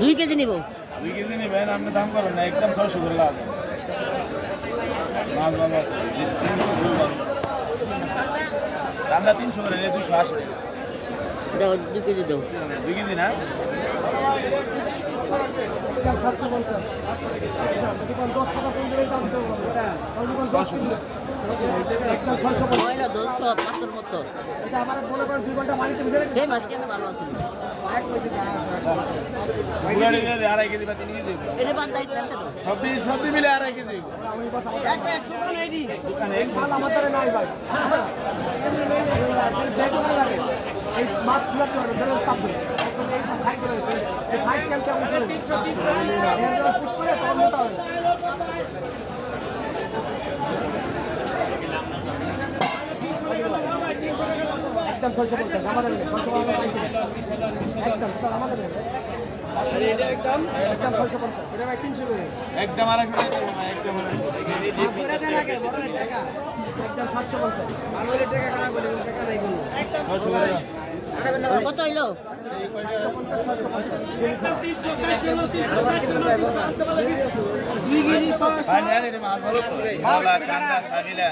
দুই কেজি নিব। দুই কেজি নেবেন আপনি দাম করেন না একদম ছয়শো করে লাভ মাছ ভালো আছে তিনশো করে নিলে দুশো আশি টাকা। দাও দুই কেজি দাও। দুই কেজি না? ময়লা দশশো পাঁচশোর মতো। সেই মাছ কেন ভালো আছে? পুরা নিলে যে আড়াই কেজি বা তিন কেজি এটা বাদ দায়িত্ব দেন কেন সব দিয়ে সব দিয়ে মিলে আড়াই এক একদম ছয়শো পঞ্চাশ আমাদের ছয়শো। একদম ছয়শো আড়াইশো টাকা একদম সাতশো পঞ্চাশ ছয়শো। কত হইল ভাই, নেন, এটা